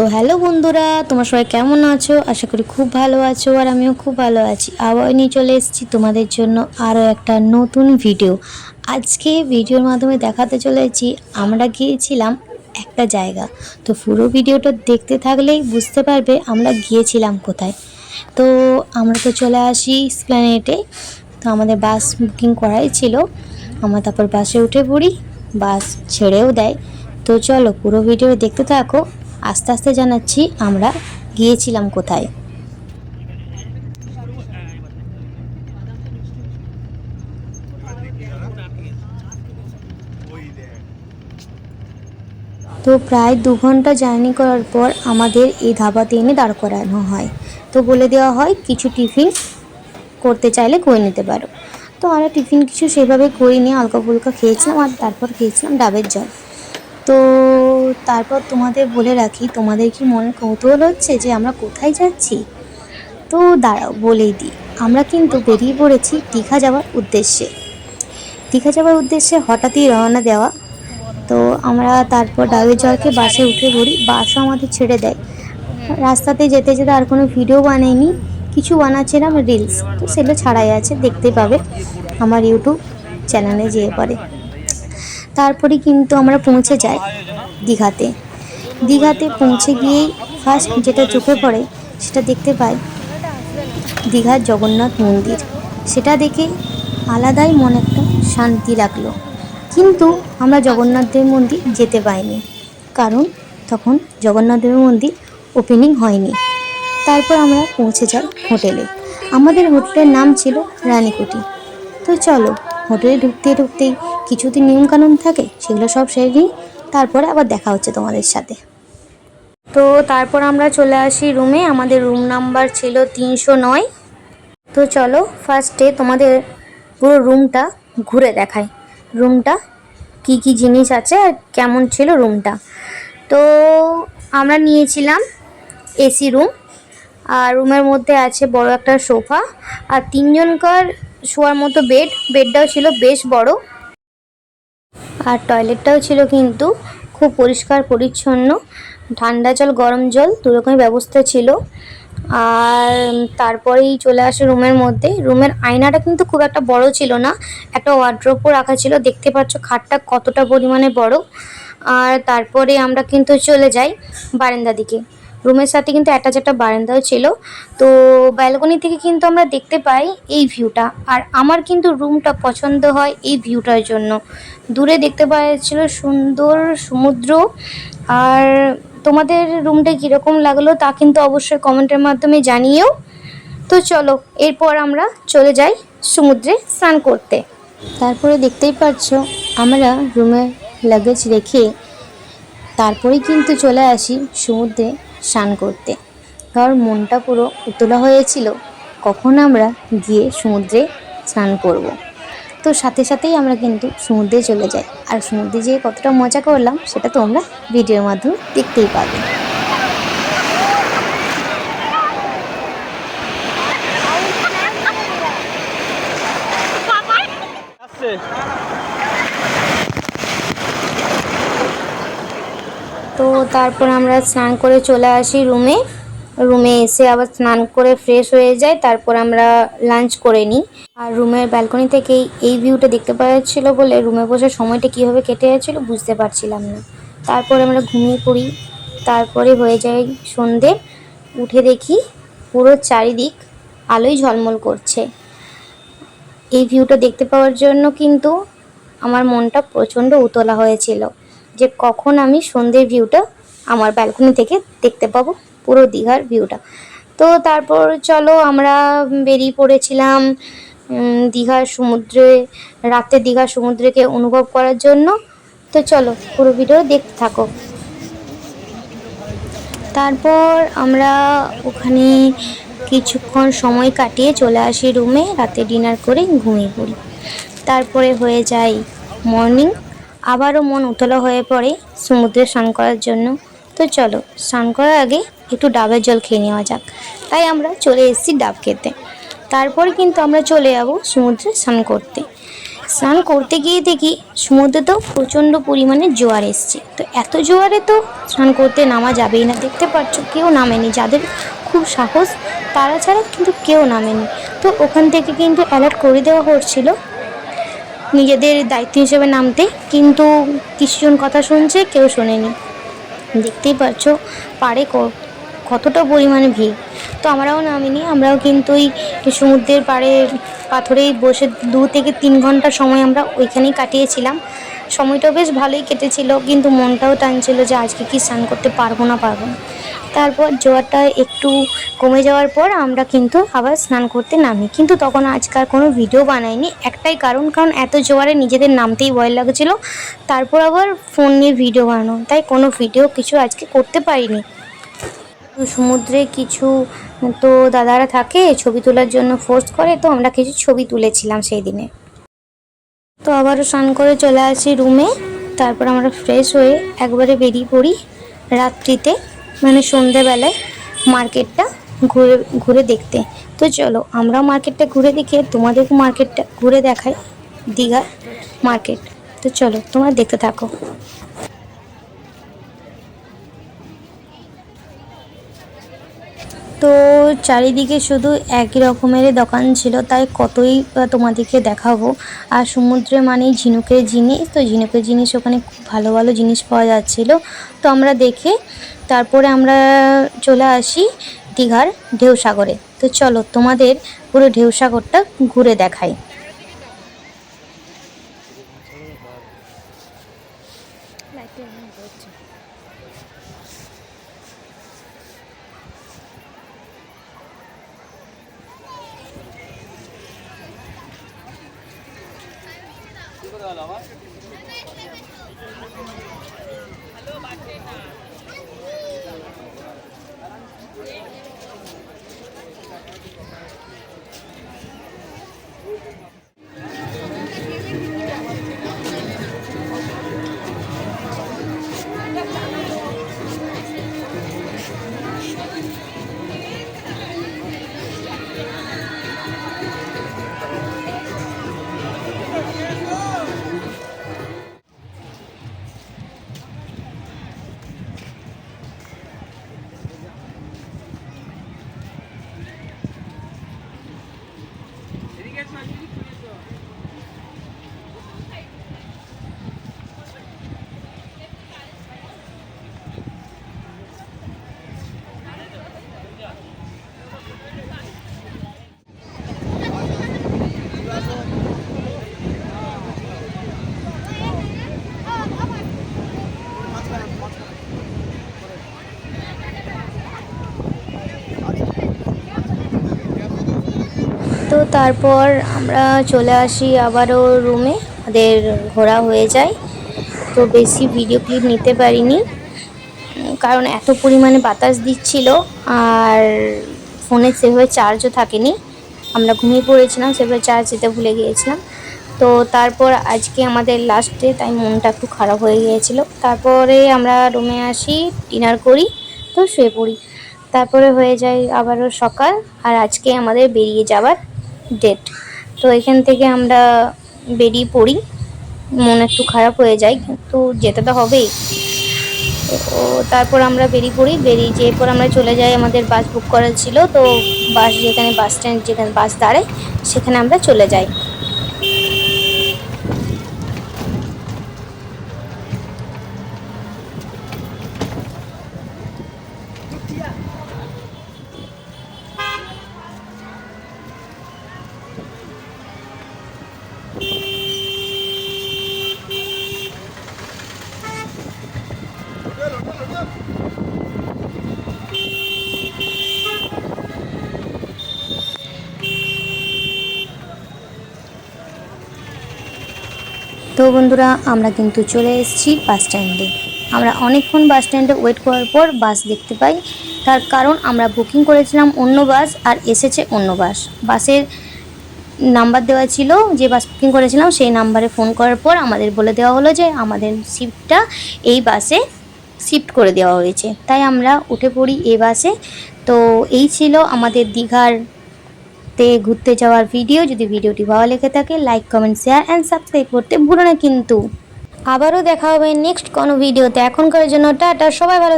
তো হ্যালো বন্ধুরা, তোমার সবাই কেমন আছো? আশা করি খুব ভালো আছো আর আমিও খুব ভালো আছি। আবার নিয়ে চলে এসেছি তোমাদের জন্য আরও একটা নতুন ভিডিও আজকে ভিডিওর মাধ্যমে দেখাতে চলেছি, আমরা গিয়েছিলাম একটা জায়গা। তো পুরো ভিডিওটা দেখতে থাকলেই বুঝতে পারবে আমরা গিয়েছিলাম কোথায়। তো আমরা তো চলে আসি স্প্ল্যানেটে তো আমাদের বাস বুকিং করাই ছিল। আমরা তারপর বাসে উঠে পড়ি বাস ছেড়েও দেয়। তো চলো পুরো ভিডিও দেখতে থাকো। আস্তে আস্তে জানাচ্ছি, আমরা গিয়েছিলাম কোথায়? তো প্রায় দু ঘণ্টা জার্নি করার পর আমাদের এই ধাবাতে এনে দাঁড় করানো হয়। তো বলে দেওয়া হয়, কিছু টিফিন করতে চাইলে করে নিতে পারো। তো আমরা টিফিন কিছু সেভাবে করিনি, হালকা ফুলকা খেয়েছিলাম আর তারপর খেয়েছিলাম ডাবের জল। তো তারপর তোমাদের বলে রাখি, তোমাদের কি মনে কৌতূহল হচ্ছে যে আমরা কোথায় যাচ্ছি? তো দাঁড়াও, বলেই দিই। আমরা কিন্তু বেরিয়ে পড়েছি দীঘা যাওয়ার উদ্দেশ্যে। দীঘা যাওয়ার উদ্দেশ্যে হঠাৎই রওনা দেওয়া। তো আমরা তারপর ডাবের জলকে বাসে উঠে পড়ি। বাসও আমাদের ছেড়ে দেয়। রাস্তাতে যেতে যেতে আর কোনো ভিডিও বানাইনি, কিছু বানাচ্ছে বানাচ্ছিলাম রিলস তো সেগুলো ছাড়াই আছে, দেখতে পাবে আমার ইউটিউব চ্যানেলে যেয়ে পড়ে। তারপরে কিন্তু আমরা পৌঁছে যাই। দীঘাতে। দীঘাতে পৌঁছে গিয়েই ফার্স্ট যেটা চোখে পড়ে, সেটা দেখতে পাই দীঘার জগন্নাথ মন্দির। সেটা দেখে আলাদাই মনে একটা শান্তি লাগল। কিন্তু আমরা জগন্নাথ দেবের মন্দির যেতে পাইনি। কারণ তখন জগন্নাথ দেবের মন্দির ওপেনিং হয়নি। তারপর আমরা পৌঁছে যাই হোটেলে। আমাদের হোটেলের নাম ছিল রানীকুটি। তো চলো, হোটেলে ঢুকতে ঢুকতেই কিছুদিন নিয়মকানুন থাকে, সেগুলো সব সেরে নিই। তারপরে আবার দেখা হচ্ছে তোমাদের সাথে। তো তারপর আমরা চলে আসি রুমে, আমাদের রুম নাম্বার ছিল তিনশো নয়। তো চলো ফার্স্টে তোমাদের পুরো রুমটা ঘুরে দেখাই। রুমটা কি কি জিনিস আছে আর কেমন ছিল রুমটা। তো আমরা নিয়েছিলাম এসি রুম, আর রুমের মধ্যে আছে বড় একটা সোফা, আর তিনজনকার শোয়ার মতো বেড, বেডটাও ছিল বেশ বড়। আর টয়লেটটাও ছিল কিন্তু খুব পরিষ্কার, পরিচ্ছন্ন। ঠান্ডা জল, গরম জল, দু ব্যবস্থা ছিল। আর তারপরেই চলে আসে রুমের মধ্যে। রুমের আয়নাটা কিন্তু খুব একটা বড় ছিল না, একটা ওয়ার্ড্রোপও রাখা ছিল। দেখতে পাচ্ছ খাটটা কতটা পরিমাণে বড়। আর তারপরে আমরা কিন্তু চলে যাই বারান্দা দিকে। রুমের সাথে কিন্তু অ্যাটাচ একটা বারান্দাও ছিল। তো ব্যালকনি থেকে কিন্তু আমরা দেখতে পাই এই ভিউটা আর আমার কিন্তু রুমটা পছন্দ হয় এই ভিউটার জন্য। দূরে দেখতে পাওয়া যাচ্ছিল সুন্দর সমুদ্র। আর তোমাদের রুমটা কীরকম লাগল তা কিন্তু অবশ্যই কমেন্টের মাধ্যমে জানিও। তো চলো, এরপর আমরা চলে যাই সমুদ্রে স্নান করতে। তারপরে দেখতেই পাচ্ছ, আমরা রুমে লাগেজ রেখে তারপরেই কিন্তু চলে আসি সমুদ্রে। স্নান করতে। ধর মনটা পুরো উতলা হয়েছিল, কখন আমরা গিয়ে সমুদ্রে স্নান করব। তো সাথে সাথেই আমরা কিন্তু সমুদ্রে চলে যাই। আর সমুদ্রে যেয়ে কতটা মজা করলাম, সেটা তোমরা ভিডিওর মাধ্যমে দেখতেই পাবে তারপর আমরা স্নান করে চলে আসি রুমে। রুমে এসে আবার স্নান করে ফ্রেশ হয়ে যাই তারপর আমরা লাঞ্চ করে নিই। আর রুমের ব্যালকনি থেকেই এই ভিউটা দেখতে পাওয়া যাচ্ছিল বলে রুমে বসে সময়টা কীভাবে কেটে যাচ্ছিল বুঝতে পারছিলাম না। তারপরে আমরা ঘুমিয়ে পড়ি। তারপরে হয়ে যায় সন্ধে। উঠে দেখি পুরো চারিদিক আলোয় ঝলমল করছে। এই ভিউটা দেখতে পাওয়ার জন্য কিন্তু আমার মনটা প্রচণ্ড উতলা হয়েছিল। যে কখন আমি সন্ধ্যের ভিউটা আমার ব্যালকনি থেকে দেখতে পাবো, পুরো দীঘার ভিউটা তো তারপর চলো আমরা বেরিয়ে পড়েছিলাম দীঘার সমুদ্রে, রাতে দীঘার সমুদ্রকে অনুভব করার জন্য। তো চলো পুরো ভিডিও দেখতে থাকো। তারপর আমরা ওখানে কিছুক্ষণ সময় কাটিয়ে চলে আসি রুমে রাতে ডিনার করে ঘুমিয়ে পড়ি। তারপরে হয়ে যায় মর্নিং আবারও মন উতলা হয়ে পড়ে সমুদ্রে স্নান করার জন্য। তো চলো, স্নান করার আগে একটু ডাবের জল খেয়ে নেওয়া যাক। তাই আমরা চলে এসেছি ডাব খেতে। তারপরে কিন্তু আমরা চলে যাব সমুদ্রে স্নান করতে। স্নান করতে গিয়ে দেখি সমুদ্রে তো প্রচণ্ড পরিমাণে জোয়ার এসছে। তো এত জোয়ারে তো স্নান করতে নামা যাবেই না। দেখতে পাচ্ছ, কেউ নামেনি। যাদের খুব সাহস, তারা ছাড়া কিন্তু কেউ নামেনি। তো ওখান থেকে কিন্তু অ্যালার্ট করে দেওয়া হচ্ছিল নিজেদের দায়িত্ব হিসেবে নামতে, কিন্তু কিছুজন কথা শুনছে, কেউ শোনেনি। দেখতেই পাচ্ছ ক- কতটা পরিমাণে ভিড়। তো আমরাও নামিনি, আমরাও কিন্তু ওই সমুদ্রের পাড়ে, পাথরেই বসে দু থেকে তিন ঘণ্টা সময় আমরা ওইখানেই কাটিয়েছিলাম। সময়টাও বেশ ভালোই কেটেছিল, কিন্তু মনটাও টানছিল যে আজকে কি স্নান করতে পারব না পারব না। তারপর জোয়ারটা একটু কমে যাওয়ার পর আমরা কিন্তু আবার স্নান করতে নামি। কিন্তু তখন আজকাল কোনো ভিডিও বানাইনি একটাই কারণ কারণ এত জোয়ারে নিজেদের নামতেই ভয় লাগছিল। তারপর আবার ফোন নিয়ে ভিডিও বানানো। তাই কোনো ভিডিও কিছু আজকে করতে পারিনি। সমুদ্রে কিছু, তো দাদারা থাকে, ছবি তোলার জন্য ফোর্স করে, তো আমরা কিছু ছবি তুলেছিলাম সেই দিনে তো আবারও স্নান করে চলে আসি রুমে তারপর আমরা ফ্রেশ হয়ে একবারে বেরিয়ে পড়ি রাত্রিতে। মানে সন্ধেবেলায় মার্কেটটা ঘুরে ঘুরে দেখতে। তো চলো আমরাও মার্কেটটা ঘুরে দেখে, তোমাদেরকে মার্কেটটা ঘুরে দেখাই, দীঘার মার্কেট। তো চলো, তোমরা দেখতে থাকো। তো চারিদিকে শুধু একই রকমের দোকান ছিল, তাই কতই তোমাদেরকে দেখাবো। আর সমুদ্রে মানেই ঝিনুকের জিনিস তো ঝিনুকের জিনিস ওখানে খুব ভালো ভালো জিনিস পাওয়া যাচ্ছিল। তো আমরা দেখে তারপরে আমরা চলে আসি দীঘার ঢেউসাগরে। তো চলো তোমাদের পুরো ঢেউসাগরটা ঘুরে দেখাই। তো তারপর আমরা চলে আসি আবারও রুমে। আমাদের ঘোরা হয়ে যায়। তো বেশি ভিডিও ক্লিপ নিতে পারিনি। কারণ এত পরিমাণে বাতাস দিচ্ছিল আর ফোনে সেভাবে চার্জও থাকেনি। আমরা ঘুমিয়ে পড়েছিলাম, সেভাবে চার্জ দিতে ভুলে গিয়েছিলাম। তো তারপর আজকে আমাদের লাস্টে তাই মনটা একটু খারাপ হয়ে গিয়েছিল। তারপরে আমরা রুমে আসি ডিনার করি, তো শুয়ে পড়ি। তারপরে হয়ে যায় আবারও সকাল। আর আজকে আমাদের বেরিয়ে যাওয়ার ডেট তো এখান থেকে আমরা বেরিয়ে পড়ি। মন একটু খারাপ হয়ে যায়, কিন্তু যেতে তো হবেই। তো তারপর আমরা বেরিয়ে পড়ি। বেরিয়ে যেয়ে পর আমরা চলে যাই, আমাদের বাস বুক করা ছিল। তো বাস যেখানে বাস স্ট্যান্ড যেখানে বাস দাঁড়ায়, সেখানে আমরা চলে যাই। তো বন্ধুরা, আমরা কিন্তু চলে এসেছি বাস স্ট্যান্ডে। আমরা অনেকক্ষণ বাস স্ট্যান্ডে ওয়েট করার পর বাস দেখতে পাই। তার কারণ আমরা বুকিং করেছিলাম অন্য বাস আর এসেছে অন্য বাস। বাসের নাম্বার দেওয়া ছিল, যে বাস বুকিং করেছিলাম, সেই নাম্বারে ফোন করার পর আমাদের বলে দেওয়া হলো যে আমাদের সিটটা এই বাসে শিফট করে দেওয়া হয়েছে। তাই আমরা উঠে পড়ি এ বাসে। তো এই ছিল আমাদের দীঘার করতে ঘুরতে যাওয়ার ভিডিও যদি ভিডিওটি ভালো লেগে থাকে like comment share and subscribe করতে ভুলো না কিন্তু। আবারও দেখা হবে নেক্সট কোনো ভিডিওতে এখনকার জন্য টাটা, সবাই ভালো